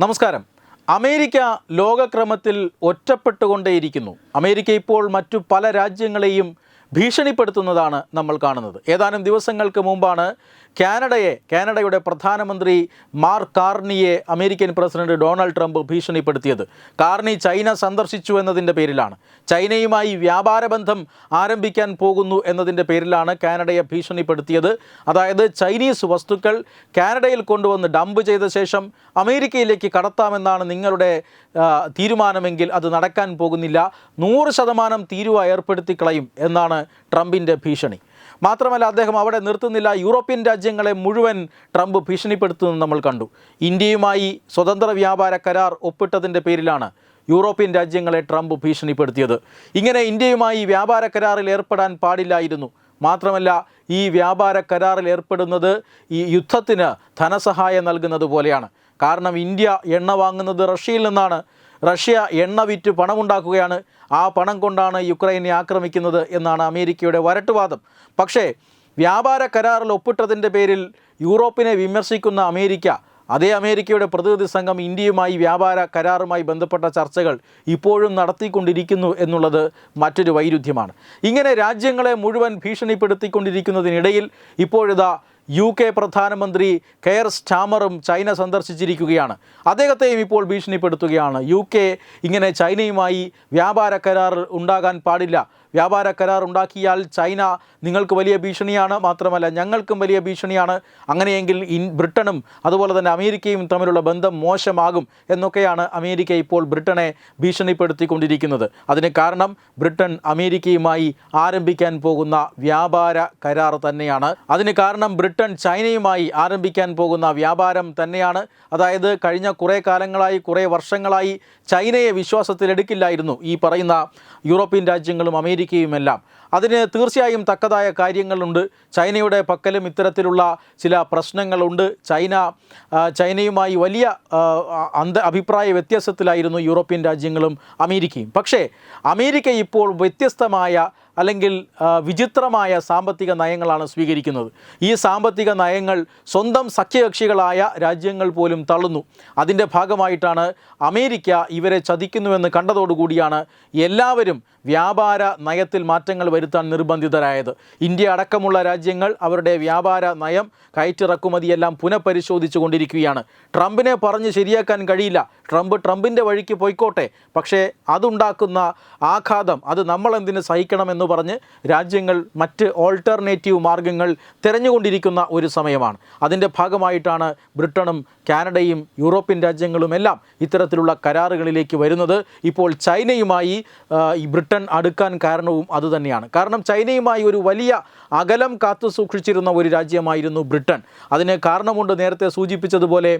നമസ്കാരം. America ലോകക്രമത്തിൽ ഒറ്റപ്പെട്ടുകൊണ്ടേയിരിക്കുന്നു. America ഇപ്പോൾ മറ്റു പല രാജ്യങ്ങളെയും ഭീഷണിപ്പെടുത്തുന്നതാണ് നമ്മൾ കാണുന്നത്. ഏതാനും ദിവസങ്ങൾക്ക് മുമ്പാണ് കാനഡയെ കാനഡയുടെ പ്രധാനമന്ത്രി Mark Carney American president Donald Trump ഭീഷണിപ്പെടുത്തിയത്. Carney China സന്ദർശിച്ചു എന്നതിന്റെ പേരിലാണ്. ചൈനയുമായി വ്യാപാര ബന്ധം ആരംഭിക്കാൻ പോകുന്നു എന്നതിന്റെ പേരിലാണ് കാനഡയെ ഭീഷണിപ്പെടുത്തിയത്. അതായത് ചൈനീസ് വസ്തുക്കൾ കാനഡയിൽ കൊണ്ടുവന്ന് ഡംപ് ചെയ്ത ശേഷം അമേരിക്കയിലേക്ക് കടത്താമെന്നാണ് നിങ്ങളുടെ തീരുമാനമെങ്കിൽ അത് നടക്കാൻ പോകുന്നില്ല. നൂറ് ശതമാനം തീരുവ ഏർപ്പെടുത്തി കളയും എന്നാണ് ട്രംപിന്റെ ഭീഷണി. മാത്രമല്ല അദ്ദേഹം അവിടെ നിർത്തുന്നില്ല. യൂറോപ്യൻ രാജ്യങ്ങളെ മുഴുവൻ ട്രംപ് ഭീഷണിപ്പെടുത്തുന്നത് നമ്മൾ കണ്ടു. ഇന്ത്യയുമായി സ്വതന്ത്ര വ്യാപാര കരാർ ഒപ്പിട്ടതിന്റെ പേരിലാണ് യൂറോപ്യൻ രാജ്യങ്ങളെ ട്രംപ് ഭീഷണിപ്പെടുത്തിയത്. ഇങ്ങനെ ഇന്ത്യയുമായി വ്യാപാര കരാറിൽ ഏർപ്പെടാൻ പാടില്ലായിരുന്നു. മാത്രമല്ല ഈ വ്യാപാര കരാറിൽ ഏർപ്പെടുന്നത് ഈ യുദ്ധത്തിന് ധനസഹായം നൽകുന്നത് പോലെയാണ്. കാരണം ഇന്ത്യ എണ്ണ വാങ്ങുന്നത് റഷ്യയിൽ നിന്നാണ്. റഷ്യ എണ്ണ വിറ്റ് പണമുണ്ടാക്കുകയാണ്. ആ പണം കൊണ്ടാണ് യുക്രൈനെ ആക്രമിക്കുന്നത് എന്നാണ് അമേരിക്കയുടെ വരട്ടുവാദം. പക്ഷേ വ്യാപാര കരാറിൽ ഒപ്പിട്ടതിന്റെ പേരിൽ യൂറോപ്പിനെ വിമർശിക്കുന്ന അമേരിക്ക അതേ അമേരിക്കയുടെ പ്രതിനിധി സംഘം ഇന്ത്യയുമായി വ്യാപാര കരാറുമായി ബന്ധപ്പെട്ട ചർച്ചകൾ ഇപ്പോഴും നടത്തിക്കൊണ്ടിരിക്കുന്നു എന്നുള്ളത് മറ്റൊരു വൈരുദ്ധ്യമാണ്. ഇങ്ങനെ രാജ്യങ്ങളെ മുഴുവൻ ഭീഷണിപ്പെടുത്തിക്കൊണ്ടിരിക്കുന്നതിനിടയിൽ ഇപ്പോഴിതാ യു കെ പ്രധാനമന്ത്രി കെയർ സ്റ്റാമറും ചൈന സന്ദർശിച്ചിരിക്കുകയാണ്. അദ്ദേഹത്തെയും ഇപ്പോൾ ഭീഷണിപ്പെടുത്തുകയാണ്. യു കെ ഇങ്ങനെ ചൈനയുമായി വ്യാപാര കരാർ ഉണ്ടാകാൻ പാടില്ല. വ്യാപാര കരാർ ഉണ്ടാക്കിയാൽ ചൈന നിങ്ങൾക്ക് വലിയ ഭീഷണിയാണ്. മാത്രമല്ല ഞങ്ങൾക്കും വലിയ ഭീഷണിയാണ്. അങ്ങനെയെങ്കിൽ ഇൻ ബ്രിട്ടനും അതുപോലെ തന്നെ അമേരിക്കയും തമ്മിലുള്ള ബന്ധം മോശമാകും എന്നൊക്കെയാണ് അമേരിക്ക ഇപ്പോൾ ബ്രിട്ടനെ ഭീഷണിപ്പെടുത്തിക്കൊണ്ടിരിക്കുന്നത്. അതിന് കാരണം ബ്രിട്ടൻ അമേരിക്കയുമായി ആരംഭിക്കാൻ പോകുന്ന വ്യാപാര കരാർ തന്നെയാണ്. അതിന് കാരണം ബ്രിട്ടൻ ചൈനയുമായി ആരംഭിക്കാൻ പോകുന്ന വ്യാപാരം തന്നെയാണ്. അതായത് കഴിഞ്ഞ കുറേ കാലങ്ങളായി കുറേ വർഷങ്ങളായി ചൈനയെ വിശ്വാസത്തിലെടുക്കില്ലായിരുന്നു ഈ പറയുന്ന യൂറോപ്യൻ രാജ്യങ്ങളും അമേരിക്കയുമെല്ലാം അതിന് തീർച്ചയായും തക്കതായ കാര്യങ്ങളുണ്ട്. ചൈനയുടെ പക്കലും ഇത്തരത്തിലുള്ള ചില പ്രശ്നങ്ങളുണ്ട്. ചൈന ചൈനയുമായി വലിയ അന്ത അഭിപ്രായ വ്യത്യാസത്തിലായിരുന്നു യൂറോപ്യൻ രാജ്യങ്ങളും അമേരിക്കയും. പക്ഷേ അമേരിക്ക ഇപ്പോൾ വ്യത്യസ്തമായ അല്ലെങ്കിൽ വിചിത്രമായ സാമ്പത്തിക നയങ്ങളാണ് സ്വീകരിക്കുന്നത്. ഈ സാമ്പത്തിക നയങ്ങൾ സ്വന്തം സഖ്യകക്ഷികളായ രാജ്യങ്ങൾ പോലും തള്ളുന്നു. അതിന്റെ ഭാഗമായിട്ടാണ് അമേരിക്ക ഇവരെ ചതിക്കുന്നുവെന്ന് കണ്ടതോടുകൂടിയാണ് എല്ലാവരും വ്യാപാര നയത്തിൽ മാറ്റങ്ങൾ വരുത്താൻ നിർബന്ധിതരായത്. ഇന്ത്യ അടക്കമുള്ള രാജ്യങ്ങൾ അവരുടെ വ്യാപാര നയം കയറ്റിറക്കുമതിയെല്ലാം പുനഃപരിശോധിച്ചു കൊണ്ടിരിക്കുകയാണ് ട്രംപിനെ പറഞ്ഞ് ശരിയാക്കാൻ കഴിയില്ല. ട്രംപ് ട്രംപിന്റെ വഴിക്ക് പോയിക്കോട്ടെ. പക്ഷേ അതുണ്ടാക്കുന്ന ആഘാതം അത് നമ്മൾ എന്തിന് സഹിക്കണമെന്ന് പറഞ്ഞ് രാജ്യങ്ങൾ മറ്റ് ഓൾട്ടർനേറ്റീവ് മാർഗങ്ങൾ തിരഞ്ഞുകൊണ്ടിരിക്കുന്ന ഒരു സമയമാണ്. അതിന്റെ ഭാഗമായിട്ടാണ് ബ്രിട്ടനും കാനഡയും യൂറോപ്യൻ രാജ്യങ്ങളുമെല്ലാം ഇത്തരത്തിലുള്ള കരാറുകളിലേക്ക് വരുന്നത്. ഇപ്പോൾ ചൈനയുമായി ബ്രിട്ടൻ അടുക്കാൻ കാരണവും അതുതന്നെയാണ് കാരണം ചൈനയുമായി ഒരു വലിയ അകലം കാത്തു സൂക്ഷിച്ചിരുന്ന ഒരു രാജ്യമായിരുന്നു ബ്രിട്ടൻ. അതിന് കാരണമുണ്ട് നേരത്തെ സൂചിപ്പിച്ചതുപോലെ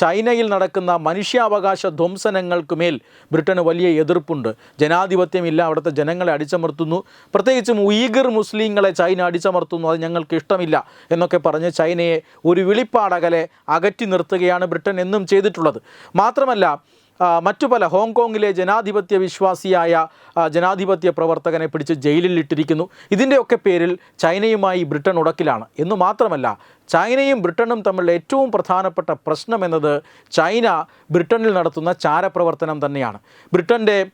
ചൈനയിൽ നടക്കുന്ന മനുഷ്യാവകാശ ധ്വംസനങ്ങൾക്ക് മേൽ ബ്രിട്ടന് വലിയ എതിർപ്പുണ്ട്. ജനാധിപത്യമില്ല അവിടുത്തെ ജനങ്ങളെ അടിച്ചമർത്തുന്നു. പ്രത്യേകിച്ചും ഉയിഗർ മുസ്ലിങ്ങളെ ചൈന അടിച്ചമർത്തുന്നു അത് ഞങ്ങൾക്ക് ഇഷ്ടമില്ല എന്നൊക്കെ പറഞ്ഞ് ചൈനയെ ഒരു വിളിപ്പാടകലെ അകറ്റി നിർത്തുകയാണ് ബ്രിട്ടൻ എന്നും ചെയ്തിട്ടുള്ളത്. മാത്രമല്ല മറ്റു പല ഹോങ്കോങ്ങിലെ ജനാധിപത്യ വിശ്വാസിയായ ജനാധിപത്യ പ്രവർത്തകനെ പിടിച്ച് ജയിലിൽ ഇട്ടിരിക്കുന്നു. ഇതിന്റെയൊക്കെ പേരിൽ ചൈനയുമായി ബ്രിട്ടൻ ഉടക്കിലാണ്. എന്നു മാത്രമല്ല ചൈനയും ബ്രിട്ടനും തമ്മിലുള്ള ഏറ്റവും പ്രധാനപ്പെട്ട പ്രശ്നം എന്നത് ചൈന ബ്രിട്ടനിൽ നടത്തുന്ന ചാരപ്രവർത്തനം തന്നെയാണ്. ബ്രിട്ടന്റെ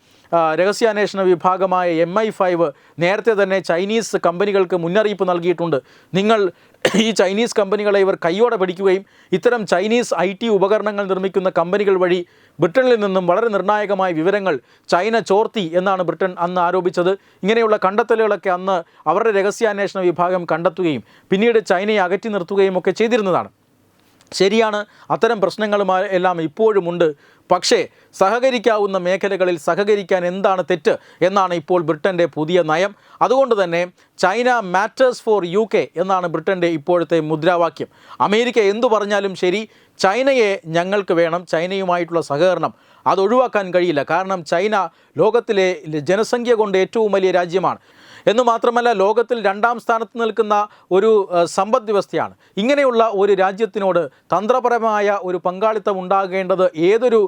രഹസ്യാന്വേഷണ വിഭാഗമായ എം ഐ ഫൈവ് നേരത്തെ തന്നെ ചൈനീസ് കമ്പനികൾക്ക് മുന്നറിയിപ്പ് നൽകിയിട്ടുണ്ട്. നിങ്ങൾ ഈ ചൈനീസ് കമ്പനികളെ ഇവർ കൈയോടെ പിടിക്കുകയും ഇത്തരം ചൈനീസ് ഐ ഉപകരണങ്ങൾ നിർമ്മിക്കുന്ന കമ്പനികൾ വഴി ബ്രിട്ടനിൽ നിന്നും വളരെ നിർണായകമായ വിവരങ്ങൾ ചൈന ചോർത്തി എന്നാണ് ബ്രിട്ടൻ അന്ന് ആരോപിച്ചത്. ഇങ്ങനെയുള്ള കണ്ടെത്തലുകളൊക്കെ അന്ന് അവരുടെ രഹസ്യാന്വേഷണ വിഭാഗം കണ്ടെത്തുകയും പിന്നീട് ചൈനയെ അകറ്റി നിർത്തുകയും ഒക്കെ ചെയ്തിരുന്നതാണ്. ശരിയാണ് അത്തരം പ്രശ്നങ്ങളുമായി എല്ലാം ഇപ്പോഴുമുണ്ട്. പക്ഷേ സഹകരിക്കാവുന്ന മേഖലകളിൽ സഹകരിക്കാൻ എന്താണ് തെറ്റ് എന്നാണ് ഇപ്പോൾ ബ്രിട്ടന്റെ പുതിയ നയം. അതുകൊണ്ട് തന്നെ China matters for U K എന്നാണ് ബ്രിട്ടന്റെ ഇപ്പോഴത്തെ മുദ്രാവാക്യം. അമേരിക്ക എന്തു പറഞ്ഞാലും ശരി ചൈനയെ ഞങ്ങൾക്ക് വേണം ചൈനയുമായിട്ടുള്ള സഹകരണം. അത് ഒഴിവാക്കാൻ കഴിയില്ല. കാരണം ചൈന ലോകത്തിലെ ജനസംഖ്യ കൊണ്ട് ഏറ്റവും വലിയ രാജ്യമാണ്. എന്ന് മാത്രമല്ല ലോകത്തിൽ രണ്ടാം സ്ഥാനത്ത് നിൽക്കുന്ന ഒരു സമ്പദ് വ്യവസ്ഥയാണ്. ഇങ്ങനെയുള്ള ഒരു രാജ്യത്തിനോട് തന്ത്രപരമായ ഒരു പങ്കാളിത്തം ഉണ്ടാകേണ്ടത് ഏതൊരു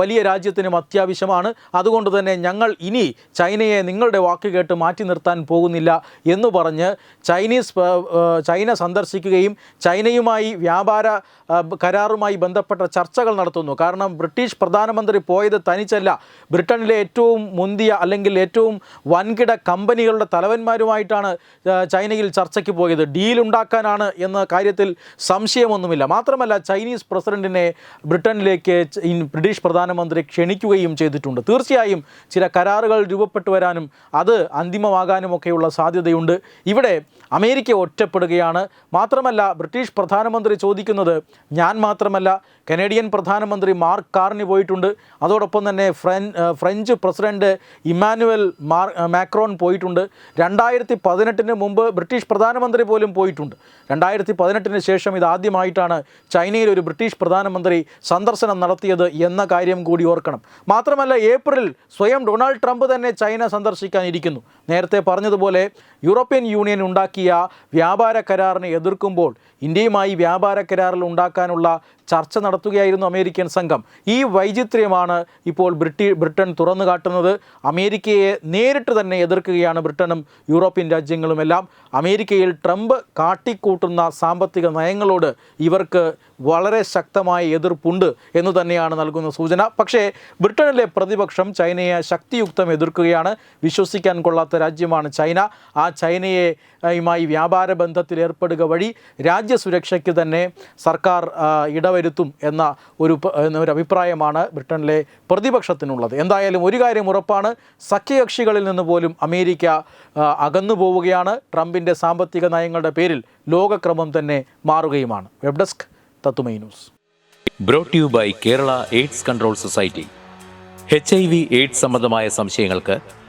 വലിയ രാജ്യത്തിനും അത്യാവശ്യമാണ്. അതുകൊണ്ട് തന്നെ ഞങ്ങൾ ഇനി ചൈനയെ നിങ്ങളുടെ വാക്ക് കേട്ട് മാറ്റി നിർത്താൻ പോകുന്നില്ല എന്ന് പറഞ്ഞ് ചൈനീസ് ചൈന സന്ദർശിക്കുകയും ചൈനയുമായി വ്യാപാര കരാറുമായി ബന്ധപ്പെട്ട ചർച്ചകൾ നടത്തുന്നു. കാരണം ബ്രിട്ടീഷ് പ്രധാനമന്ത്രി പോയത് തനിച്ചല്ല. ബ്രിട്ടനിലെ ഏറ്റവും മുന്തിയ അല്ലെങ്കിൽ ഏറ്റവും വൻകിട കമ്പനികളുടെ തലവന്മാരുമായിട്ടാണ് ചൈനയിൽ ചർച്ചയ്ക്ക് പോയത്. ഡീൽ ഉണ്ടാക്കാനാണ് എന്ന കാര്യത്തിൽ സംശയമൊന്നുമില്ല. മാത്രമല്ല ചൈനീസ് പ്രസിഡന്റിനെ ബ്രിട്ടനിലേക്ക് ബ്രിട്ടീഷ് പ്രധാനമന്ത്രി ക്ഷണിക്കുകയും ചെയ്തിട്ടുണ്ട്. തീർച്ചയായും ചില കരാറുകൾ രൂപപ്പെട്ടു വരാനും അത് അന്തിമമാകാനും ഒക്കെയുള്ള സാധ്യതയുണ്ട്. ഇവിടെ അമേരിക്ക ഒറ്റപ്പെടുകയാണ്. മാത്രമല്ല ബ്രിട്ടീഷ് പ്രധാനമന്ത്രി ചോദിക്കുന്നത് ഞാൻ മാത്രമല്ല കനേഡിയൻ പ്രധാനമന്ത്രി മാർക്ക് കാർണി പോയിട്ടുണ്ട്. അതോടൊപ്പം തന്നെ ഫ്രഞ്ച് പ്രസിഡന്റ് ഇമ്മാനുവൽ മാർ മാക്രോൺ പോയിട്ടുണ്ട്. രണ്ടായിരത്തി പതിനെട്ടിന് മുമ്പ് ബ്രിട്ടീഷ് പ്രധാനമന്ത്രി പോലും പോയിട്ടുണ്ട്. രണ്ടായിരത്തി പതിനെട്ടിന് ശേഷം ഇതാദ്യമായിട്ടാണ് ചൈനയിൽ ഒരു ബ്രിട്ടീഷ് പ്രധാനമന്ത്രി സന്ദർശനം നടത്തിയത് എന്ന കാര്യം കൂടി ഓർക്കണം. മാത്രമല്ല ഏപ്രിൽ സ്വയം ഡൊണാൾഡ് ട്രംപ് തന്നെ ചൈന സന്ദർശിക്കാനിരിക്കുന്നു നേരത്തെ പറഞ്ഞതുപോലെ യൂറോപ്യൻ യൂണിയൻ ഉണ്ടാക്കിയ വ്യാപാര കരാറിനെ എതിർക്കുമ്പോൾ ഇന്ത്യയുമായി വ്യാപാര കരാറിൽ ഉണ്ടാക്കാനുള്ള ചർച്ച നടത്തുകയായിരുന്നു അമേരിക്കൻ സംഘം. ഈ വൈചിത്ര്യമാണ് ഇപ്പോൾ ബ്രിട്ടി ബ്രിട്ടൻ തുറന്നു കാട്ടുന്നത്. അമേരിക്കയെ നേരിട്ട് തന്നെ എതിർക്കുകയാണ് ബ്രിട്ടനും യൂറോപ്യൻ രാജ്യങ്ങളുമെല്ലാം. അമേരിക്കയിൽ ട്രംപ് കാട്ടിക്കൂട്ടുന്ന സാമ്പത്തിക നയങ്ങളോട് ഇവർക്ക് വളരെ ശക്തമായ എതിർപ്പുണ്ട് എന്ന് തന്നെയാണ് നൽകുന്ന സൂചന. പക്ഷേ ബ്രിട്ടനിലെ പ്രതിപക്ഷം ചൈനയെ ശക്തിയുക്തം എതിർക്കുകയാണ്. വിശ്വസിക്കാൻ കൊള്ളാത്ത രാജ്യമാണ് ചൈന. ആ ചൈനയെ യുമായി വ്യാപാര ബന്ധത്തിൽ ഏർപ്പെടുക വഴി രാജ്യസുരക്ഷയ്ക്ക് തന്നെ സർക്കാർ ആ, ഇടവരുത്തും എന്ന ഒരു ഒരു അഭിപ്രായമാണ് ബ്രിട്ടനിലെ പ്രതിപക്ഷത്തിനുള്ളത്. എന്തായാലും ഒരു കാര്യം ഉറപ്പാണ് സഖ്യകക്ഷികളിൽ നിന്ന് പോലും അമേരിക്ക അകന്നു പോവുകയാണ്. ട്രംപിന്റെ സാമ്പത്തിക നയങ്ങളുടെ പേരിൽ ലോകക്രമം തന്നെ മാറുകയുമാണ്. വെബ് ഡെസ്ക് തത്തുമൈ news. Brought you by Kerala AIDS control society H I V AIDS സംബന്ധമായ സംശയങ്ങൾക്ക്